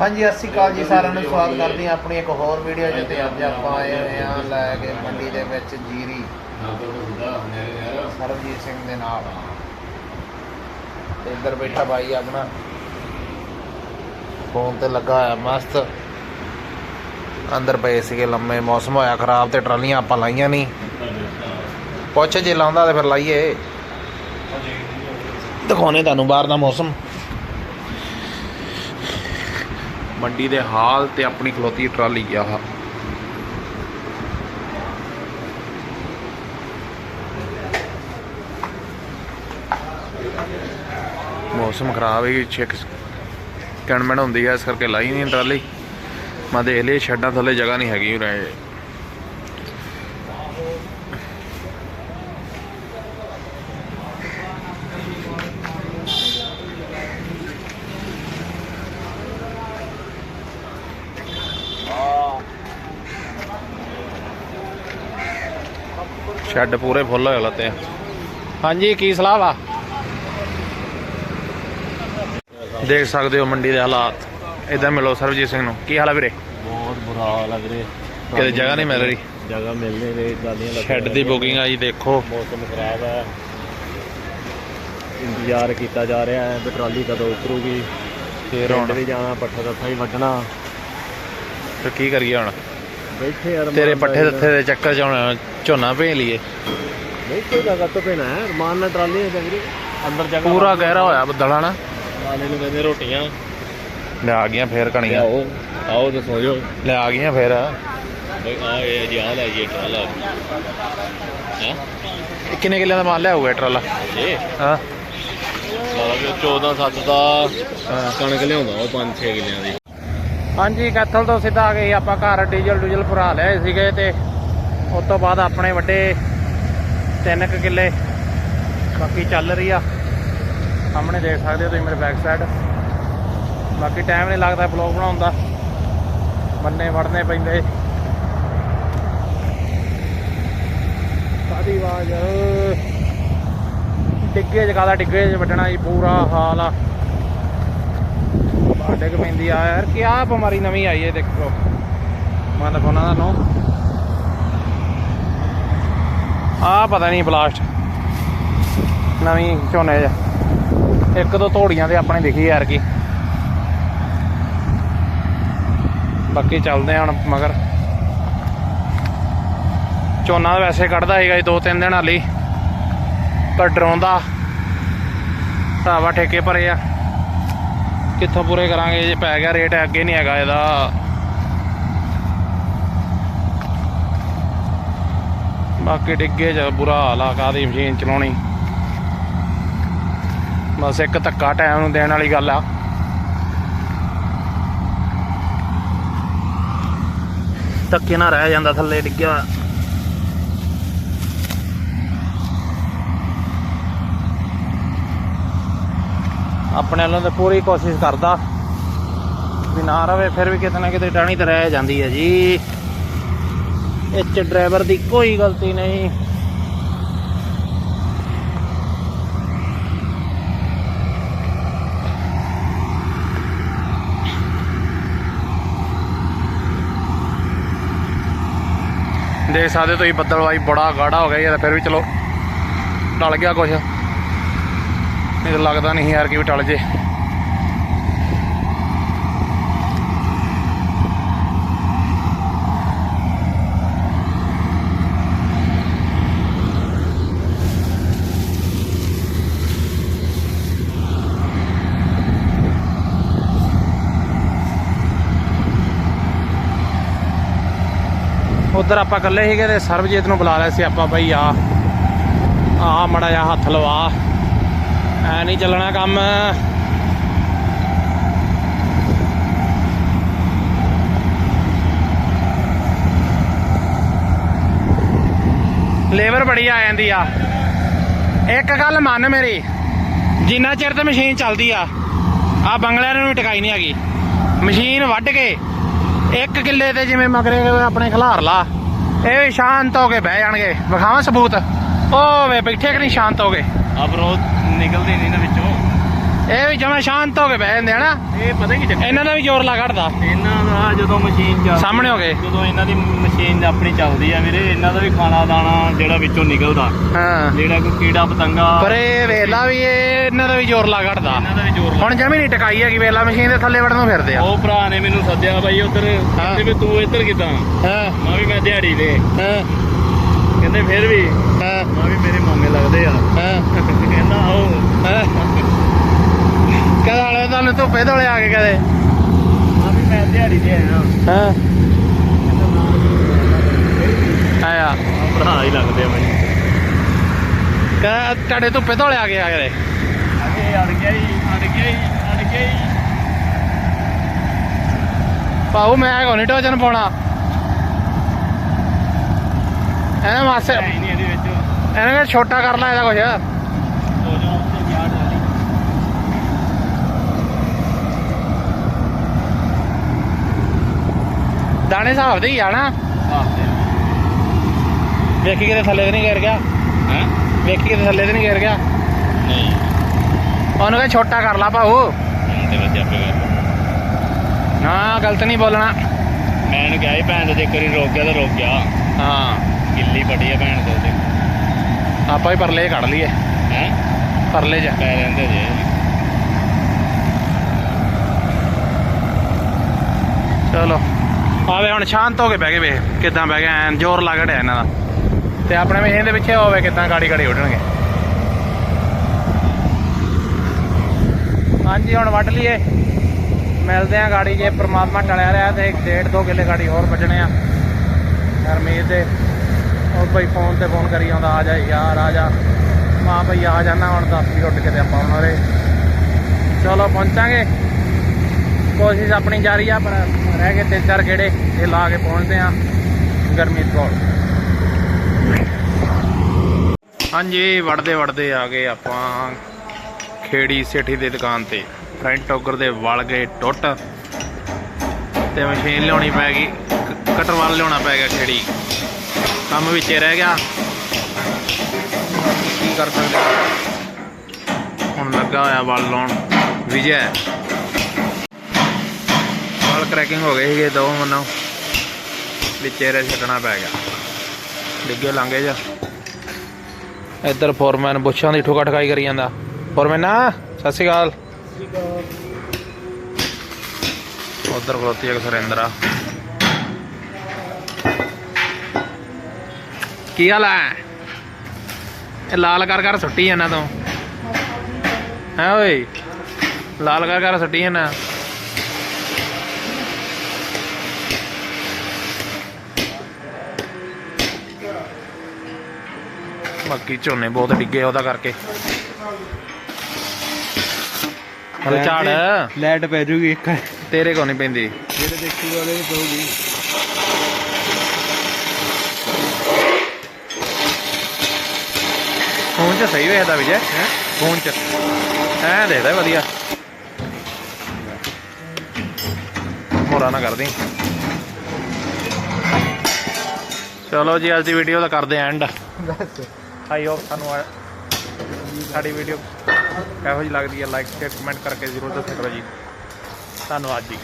ਹਾਂਜੀ, ਸਤਿ ਸ਼੍ਰੀ ਅਕਾਲ ਜੀ, ਸਾਰਿਆਂ ਨੂੰ ਸਵਾਗਤ ਕਰਦੇ ਹਾਂ ਆਪਣੀ ਇੱਕ ਹੋਰ ਵੀਡੀਓ 'ਚ ਅੱਜ ਆਪਾਂ ਆਏ ਹੋਏ ਹਾਂ ਲੈ ਕੇ ਮੰਡੀ ਦੇ ਵਿੱਚ ਜੀਰੀ। ਸਰਬਜੀਤ ਸਿੰਘ ਦੇ ਨਾਲ। ਤੇ ਇੱਧਰ ਬੈਠਾ ਭਾਈ ਆਪਣਾ। ਫੋਨ ਤੇ ਲੱਗਾ ਹੋਇਆ ਮਸਤ। ਅੰਦਰ ਪਏ ਸੀਗੇ ਲੰਮੇ, ਮੌਸਮ ਹੋਇਆ ਖਰਾਬ ਤੇ ਟਰਾਲੀਆਂ ਆਪਾਂ ਲਾਈਆਂ ਨਹੀਂ। ਪੁੱਛ ਜੇ ਲਾਉਂਦਾ ਤੇ ਫਿਰ ਲਾਈਏ। ਦਿਖਾਉਣੇ ਤੁਹਾਨੂੰ ਬਾਹਰ ਦਾ ਮੌਸਮ। ਮੰਡੀ ਦੇ ਹਾਲ ਤੇ ਆਪਣੀ ਖਲੋਤੀ ਟਰਾਲੀ ਆ ਆਹ। ਮੌਸਮ ਖਰਾਬ ਹੈ ਚੈੱਕ ਕਣਮਣ ਹੁੰਦੀ ਹੈ ਇਸ ਕਰਕੇ ਲਾਈ ਨਹੀਂ ਟਰਾਲੀ। ਮੈਂ ਦੇਖ ਲਈ, ਛੱਡਾਂ ਥੱਲੇ ਜਗ੍ਹਾ ਨਹੀਂ ਹੈਗੀ ਉਰੇ। ਸ਼ੈੱਡ ਪੂਰੇ ਫੁੱਲ ਹੋਏ ਲੱਤੇ। ਹਾਂਜੀ ਕੀ ਸਲਾਹ ਵਾ? ਦੇਖ ਸਕਦੇ ਹੋ ਮੰਡੀ ਦੇ ਹਾਲਾਤ। ਇਦਾਂ ਮਿਲੋ ਸਰਬਜੀਤ ਸਿੰਘ ਨੂੰ। ਕੀ ਹਾਲ ਆ ਵੀਰੇ? ਬਹੁਤ ਬੁਰਾ ਹਾਲ ਲੱਗ ਰਿਹਾ ਕਿਤੇ ਜਗ੍ਹਾ ਨਹੀਂ ਮਿਲ ਰਹੀ? ਜਗ੍ਹਾ ਮਿਲ ਨਹੀਂ ਰਹੀ ਗਾਲੀਆਂ ਲੱਗ ਸ਼ੈੱਡ ਦੀ ਬੁਕਿੰਗ ਆ ਜੀ ਦੇਖੋ। ਮੌਸਮ ਖਰਾਬ ਹੈ ਇੰਤਜ਼ਾਰ ਕੀਤਾ ਜਾ ਰਿਹਾ ਹੈ ਵੀ ਟਰਾਲੀ ਕਦੋਂ ਉਤਰੂਗੀ। ਫੇਰ ਹੁਣ। ਵੀ ਜਾਣਾ ਪੱਠਾ ਦੱਥਾ ਹੀ ਵੱਢਣਾ। ਫਿਰ ਕੀ ਕਰੀਏ ਹੁਣ? ਬੈਠੇ ਯਾਰ ਤੇਰੇ ਪੱਠੇ ਦੱਥੇ ਦੇ ਚੱਕਰ ਚ ਹੁਣ ਝੋਨਾ ਭੇਜ ਲਈਏ। ਬੈਠੇ ਜਗ੍ਹਾ ਤੋਂ ਪੈਣਾ ਹੈ ਰਮਾਨ ਨਾਲ ਟਰਾਲੀ ਹੈ ਜਗਰੀ ਅੰਦਰ ਜਗ੍ਹਾ ਪੂਰਾ ਗਹਿਰਾ ਹੋਇਆ ਬੱਦਲ ਹਨਾ? ਵਾਲੇ ਨੂੰ ਕਹਿੰਦੇ ਰੋਟੀਆਂ। ਲੈ ਆ ਗਈਆਂ ਫੇਰ ਕਣੀਆਂ। ਲਿਆਓ ਆਓ ਤੇ ਸੋ ਜਾਓ। ਲੈ ਆ ਗਈਆਂ ਫੇਰ। ਬਈ ਆ ਇਹ ਜੀ ਹਾਲ ਹੈ ਜੀ ਟਰਾਲਾ। ਹੈ? ਇਹ ਕਿੰਨੇ ਕਿੱਲਿਆਂ ਦਾ ਮਾਲ ਲਿਆ ਹੋਊਗਾ ਇਹ ਟਰਾਲਾ? ਇਹ? ਹਾਂ। ਲਾ ਵੀ 14 7 ਦਾ। ਕਣਕ ਲਿਆਉਂਦਾ ਉਹ 5 6 ਕਿੱਲਿਆਂ ਦੀ। ਹਾਂਜੀ ਕੈਥਲ ਤੋਂ ਸਿੱਧਾ ਆ ਗਏ ਆਪਾਂ ਘਰ ਡੀਜ਼ਲ ਡੂਜ਼ਲ ਭਰਾ ਲਏ ਸੀਗੇ ਤੇ ਉਸ ਤੋਂ ਬਾਅਦ ਆਪਣੇ ਵੱਡੇ ਤਿੰਨ ਕੁ ਕਿੱਲੇ ਬਾਕੀ ਚੱਲ ਰਹੀ ਆ। ਸਾਹਮਣੇ ਦੇਖ ਸਕਦੇ ਹੋ ਤੁਸੀਂ ਮੇਰੇ ਬੈਕ ਸਾਈਡ ਬਾਕੀ ਟਾਈਮ ਨਹੀਂ ਲੱਗਦਾ ਬਲੌਗ ਬਣਾਉਣ ਦਾ। ਬੰਨੇ ਵੜਨੇ ਪੈਂਦੇ। ਕਾਦੀ ਆਵਾਜ਼ ਡਿੱਗੇ ਜਗਾਦਾ ਡਿੱਗੇ ਚ ਵੱਢਣਾ ਜੀ, ਪੂਰਾ ਹਾਲ ਆ। ਡਿੱਗ ਪੈਂਦੀ ਆ। ਯਾਰ ਕੀ ਆ ਬਿਮਾਰੀ ਨਵੀਂ ਆਈ ਹੈ ਦੇਖੋ। ਮੈਂ ਤਾਂ ਕੋਨਾ ਦਾ ਨੋ ਆ ਪਤਾ ਨਹੀਂ ਬਲਾਸਟ ਨਵੀਂ ਝੋਨੇ ਚ। ਇੱਕ ਦੋ ਧੋੜੀਆਂ ਤੇ ਆਪਣੇ ਦਿਖੀ ਯਾਰ ਕੀ। ਬਾਕੀ ਚੱਲਦੇ ਆ ਹੁਣ ਮਗਰ। ਝੋਨਾ ਵੈਸੇ ਕੱਢਦਾ ਸੀਗਾ ਜੀ ਦੋ ਤਿੰਨ ਦਿਨ ਹਾਲੀ। ਪਰ ਡਰਾਉਂਦਾ ਭਰਾਵਾ ਠੇਕੇ ਭਰੇ ਆ। ਕਿੱਥੋਂ ਪੂਰੇ ਕਰਾਂਗੇ ਜੇ ਪੈ ਗਿਆ ਰੇਟ ਅੱਗੇ ਨਹੀਂ ਹੈਗਾ ਇਹਦਾ। ਬਾਕੀ ਡਿੱਗੇ ਚ ਬੁਰਾ ਹਾਲ ਆ ਕਾਦੀ ਮਸ਼ੀਨ ਚਲਾਉਣੀ। ਬਸ ਇੱਕ ਧੱਕਾ ਟਾਈਮ ਨੂੰ ਦੇਣ ਵਾਲੀ ਗੱਲ ਆ। ਧੱਕੇ ਨਾਲ ਰਹਿ ਜਾਂਦਾ ਥੱਲੇ, ਡਿੱਗਿਆ ਆਪਣੇ ਵੱਲੋਂ ਤਾਂ ਪੂਰੀ ਕੋਸ਼ਿਸ਼ ਕਰਦਾ। ਵੀ ਨਾ ਰਵੇ, ਫਿਰ ਵੀ ਕਿਤੇ ਨਾ ਕਿਤੇ ਟਾਣੀ ਤੇ ਰਹਿ ਜਾਂਦੀ ਹੈ ਜੀ। ਇਹ ਚ ਡਰਾਈਵਰ ਦੀ ਕੋਈ ਗਲਤੀ ਨਹੀਂ। ਦੇਖ ਸਕਦੇ ਹੋ ਤੁਸੀਂ ਬੱਦਲਵਾਈ ਬੜਾ ਗਾੜਾ ਹੋ ਗਿਆ ਯਾਰ ਫਿਰ ਵੀ ਚਲੋ, ਟਲ ਗਿਆ ਕੁਛ। ਨਹੀਂ ਲੱਗਦਾ ਨਹੀਂ ਯਾਰ ਕਿ ਵੀ ਟਲ ਜੇ। ਉਧਰ ਆਪਾਂ ਇਕੱਲੇ ਸੀਗੇ ਤੇ ਸਰਬਜੀਤ ਨੂੰ ਬੁਲਾ ਲਿਆ ਸੀ ਆਪਾਂ ਬਈ ਆ ਆ ਮੜਾ ਜਾ ਹੱਥ ਲਵਾ। ਐ ਨਹੀਂ ਚੱਲਣਾ ਕੰਮ। ਲੇਬਰ ਬੜੀ ਆ ਜਾਂਦੀ ਆ। ਇੱਕ ਗੱਲ ਮੰਨ ਮੇਰੀ, ਜਿੰਨਾ ਚਿਰ ਤੇ ਮਸ਼ੀਨ ਚੱਲਦੀ ਆ ਆ ਬੰਗਲਿਆਂ ਨੂੰ ਵੀ ਟਿਕਾਈ ਨਹੀਂ ਹੈਗੀ। ਮਸ਼ੀਨ ਵੱਢ ਕੇ ਇੱਕ ਕਿੱਲੇ ਤੇ ਜਿਵੇਂ ਮਗਰੇ ਆਪਣੇ ਖਿਲਾਰ ਲਾ, ਇਹ ਵੀ ਸ਼ਾਂਤ ਹੋ ਕੇ ਬਹਿ ਜਾਣਗੇ। ਵਿਖਾਵਾਂ ਸਬੂਤ? ਉਹ ਵੇ ਬੈਠੇ ਕਿ ਨਹੀਂ ਸ਼ਾਂਤ ਹੋ ਗਏ ਅਬਰੋ ਨਿਕਲਦੀ ਨਹੀਂ ਨਾ ਵਿੱਚੋਂ। ਇਹ ਵੀ ਜਮਾ ਸ਼ਾਂਤ ਹੋ ਕੇ ਬਹਿ ਜਾਂਦੇ ਹਨਾ ਇਹ ਪਤਾ ਕੀ ਚੱਕਰ? ਇਹਨਾਂ ਦਾ ਵੀ ਜ਼ੋਰ ਲਾ ਘਟਦਾ। ਇਹਨਾਂ ਦਾ ਜਦੋਂ ਮਸ਼ੀਨ ਚੱਲਦੀ ਸਾਹਮਣੇ ਹੋ ਗਏ। ਜਦੋਂ ਇਹਨਾਂ ਦੀ ਮਸ਼ੀਨ ਆਪਣੀ ਚੱਲਦੀ ਆ ਵੀਰੇ ਇਹਨਾਂ ਦਾ ਵੀ ਖਾਣਾ ਦਾਣਾ ਜਿਹੜਾ ਵਿੱਚੋਂ ਨਿਕਲਦਾ। ਹਾਂ। ਜਿਹੜਾ ਕੋਈ ਕੀੜਾ ਪਤੰਗਾ। ਪਰ ਇਹ ਵੇਲਾ ਵੀ ਇਹ ਇਹਨਾਂ ਦਾ ਵੀ ਜ਼ੋਰ ਲਾ ਘਟਦਾ। ਇਹਨਾਂ ਦਾ ਵੀ ਜ਼ੋਰ ਹੁਣ ਜਮੀ ਨਹੀਂ ਟਕਾਈ ਹੈਗੀ ਵੇਲਾ ਮਸ਼ੀਨ ਦੇ ਥੱਲੇ ਵੜਨ ਫਿਰਦੇ ਆ। ਉਹ ਭਰਾ ਨੇ ਮੈਨੂੰ ਸੱਦਿਆ ਬਾਈ ਉਧਰ ਹਾਂ। ਕਹਿੰਦੇ ਵੀ ਤੂੰ ਇੱਧਰ ਕਿਦਾਂ? ਹਾਂ। ਮੈਂ ਵੀ ਮੈਂ ਦਿਹਾੜੀ ਦੇ ਹਾਂ। ਕਹਿੰਦੇ ਫਿਰ ਵੀ? ਹਾਂ। ਮੈਂ ਵੀ ਮੇਰੇ ਮਾਮੇ ਲੱਗਦੇ ਆ। ਹਾਂ। ਕਹਿੰਦਾ ਆਓ। ਕਹਦਾ ਵਾਲੇ ਤੁਹਾਨੂੰ ਧੁੱਪੇ ਧੋਲੇ ਆ ਕੇ ਕਦੇ। ਮੈਂ ਵੀ ਮੈਂ ਦਿਹਾੜੀ ਦੇ ਆਇਆ ਹਾਂ। ਆਇਆ। ਆ ਭਰਾ ਹੀ ਲੱਗਦੇ ਆ ਬਾਈ ਕਹ ਤੁਹਾਡੇ ਧੁੱਪੇ ਧੋਲੇ ਆ ਕੇ ਆ ਕਦੇ? ਅਗੇ ਅੜ ਗਿਆ ਹੀ ਅੜ ਗਿਆ ਹੀ ਅੜ ਗਿਆ ਹੀ। ਪਾਉ ਮੈਂ ਕੋ ਨਹੀਂ ਟੋਜਨ ਪਾਉਣਾ। ਐ ਮਾਸੇ ਨਹੀਂ ਇਹਦੇ ਵਿੱਚ। ਇਹਨੇ ਕਿਹਾ ਛੋਟਾ ਕਰ ਲੈ ਇਹਦਾ ਕੁਛ ਹੋ ਜਾਓ ਤੇ ਯਾਦ ਵਾਲੀ ਦਾਣੇ ਹਿਸਾਬ ਦੇ ਹੀ ਆ ਨਾ। ਵੇਖੀ ਕਿਤੇ ਥੱਲੇ ਤੇ ਨਹੀਂ ਗਿਰ ਗਿਆ? ਹੈ? ਵੇਖੀ ਕਿਤੇ ਥੱਲੇ ਤੇ ਨਹੀਂ ਗਿਰ ਗਿਆ? ਨਹੀਂ। ਉਹਨੂੰ ਕਹ ਛੋਟਾ ਕਰ ਲਾ ਤੇ ਕਰ ਨਾ ਗਲਤ ਨਹੀਂ ਬੋਲਣਾ। ਮੈਂ ਇਹਨੂੰ ਕਿਹਾ ਸੀ ਭੈਣ ਦੇ ਇੱਕ ਵਾਰੀ ਰੁਕ ਗਿਆ ਤਾਂ ਰੁਕ ਗਿਆ। ਹਾਂ। ਗਿੱਲੀ ਬੜੀ ਆ ਭੈਣ ਦੇ ਆਪਾਂ ਹੀ ਪਰਲੇ ਕੱਢ ਲਈਏ। ਹੈ? ਪਰਲੇ ਜਾ ਪੈ ਰਹਿੰਦੇ ਜੇ। ਚਲੋ। ਆਵੇ, ਹੁਣ ਸ਼ਾਂਤ ਹੋ ਕੇ ਬਹਿ ਗਏ ਵੇ, ਕਿਦਾਂ ਬਹਿ ਗਏ, ਐਨ ਜ਼ੋਰ ਲੱਗ ਰਿਹਾ ਇਹਨਾਂ ਦਾ। ਤੇ ਆਪਣੇ ਮਸ਼ੀਨ ਦੇ ਪਿੱਛੇ ਹੋਵੇ, ਕਿਦਾਂ ਗਾੜੀ ਗਾੜੀ ਉੱਡਣਗੇ। ਹਾਂਜੀ, ਹੁਣ ਵੱਢ ਲਈਏ। ਮਿਲਦੇ ਆ ਗਾੜੀ, ਜੇ ਪ੍ਰਮਾਤਮਾ ਟਲਿਆ ਰਿਹਾ ਤੇ ਇੱਕ ਡੇਢ ਦੋ ਕਿੱਲੇ ਗਾੜੀ ਹੋਰ ਵੱਢਣੇ ਆ। ਹਰਮੀਤ ਦੇ, ਉਹ ਭਾਈ ਫੋਨ ਤੇ ਫੋਨ ਕਰੀ ਆਉਂਦਾ, ਆ ਜਾ ਯਾਰ, ਆ ਜਾ। ਮਾਂ ਭਾਈ ਆ ਜਾਣਾ ਹੁਣ 10 ਵੀ ਉੱਡ ਕੇ ਤੇ ਆਪਾਂ ਉਹਨਾਂ ਦੇ ਚਲੋ, ਪਹੁੰਚਾਂਗੇ। ਕੋਸ਼ਿਸ਼ ਆਪਣੀ ਜਾਰੀ ਆ, ਪਰ ਰਹਿ ਗਏ ਤਿੰਨ ਚਾਰ ਗੇੜੇ, ਇਹ ਲਾ ਕੇ ਪਹੁੰਚਦੇ ਆ ਗਰਮੀ ਕੋਲ ਹਾਂਜੀ ਵੜਦੇ ਵੜਦੇ ਆ ਗਏ ਆਪਾਂ ਖੇੜੀ ਸੇਠੀ ਦੀ ਦੁਕਾਨ ਤੇ। ਫਰੰਟ ਟੋਗਰ ਦੇ ਵਲ ਗਏ ਟੁੱਟ ਤੇ ਮਸ਼ੀਨ ਲਿਆਉਣੀ ਪੈ ਗਈ, ਕ- ਕਟਰ ਵੱਲ ਲਿਆਉਣਾ ਪੈ ਗਿਆ ਖੇੜੀ। ਕੰਮ ਵਿੱਚ ਰਹਿ ਗਿਆ। ਕੀ ਕਰ ਸਕਦੇ ਹੁਣ ਲੱਗਾ ਹੋਇਆ ਵੱਲ ਲਾਉਣ। ਵਿਜੇ ਵਾਲ ਕ੍ਰੈਕਿੰਗ ਹੋ ਗਏ ਸੀਗੇ, ਦੋ ਮਨੋਂ ਵਿੱਚੇ ਰਹਿ ਛੱਡਣਾ ਪੈ ਗਿਆ। ਡਿੱਗੇ ਲਾਂਗੇ ਜਾ। ਇੱਧਰ ਫੋਰਮੈਨ ਬੁੱਛਾਂ ਦੀ ਠੋਕਾ ਠਕਾਈ ਕਰੀ ਜਾਂਦਾ। ਫੋਰਮੈਨ ਆ ਸਤਿ ਸ਼੍ਰੀ ਅਕਾਲ। ਉਧਰ ਖਲੋਤੀ ਹੈ ਸੁਰਿੰਦਰਾ। ਕੀ ਹਾਲ ਹੈ ਇਹ ਲਾਲ ਕਰ ਕਰ ਸੁੱਟੀ ਇਹਨਾਂ ਤੋਂ? ਹੈ ਓਏ, ਲਾਲ ਕਰ ਕਰ ਸੁੱਟੀ ਇਹਨਾਂ ਬਾਕੀ ਝੋਨੇ ਬਹੁਤ ਡਿੱਗੇ ਉਹਦਾ ਕਰਕੇ। ਹਲ ਝਾੜ ਲਾਈਟ ਪੈ ਜੂਗੀ ਇੱਕ। ਤੇਰੇ ਕੋ ਨਹੀਂ ਪੈਂਦੀ। ਜਿਹੜੇ ਦੇਖੂ ਵਾਲੇ ਨੂੰ ਪਊਗੀ ਫੋਨ 'ਚ ਸਹੀ ਵੇਖਦਾ ਵਿਜੇ। ਫੋਨ 'ਚ। ਐ ਦੇਖਦਾ ਵਧੀਆ। ਮੋਰਾ ਨਾ ਕਰਦੀ। ਚਲੋ ਜੀ ਅੱਜ ਦੀ ਵੀਡੀਓ ਦਾ ਕਰਦੇ ਐਂਡ ਆਈ ਹੋਪ ਸਾਨੂੰ ਸਾਡੀ ਵੀਡੀਓ ਇਹੋ ਜਿਹੀ ਲੱਗਦੀ ਹੈ ਲਾਈਕ ਸ਼ੇਅਰ ਕਮੈਂਟ ਕਰਕੇ ਜ਼ਰੂਰ ਦੱਸਿਆ ਕਰੋ ਜੀ। ਧੰਨਵਾਦ ਜੀ।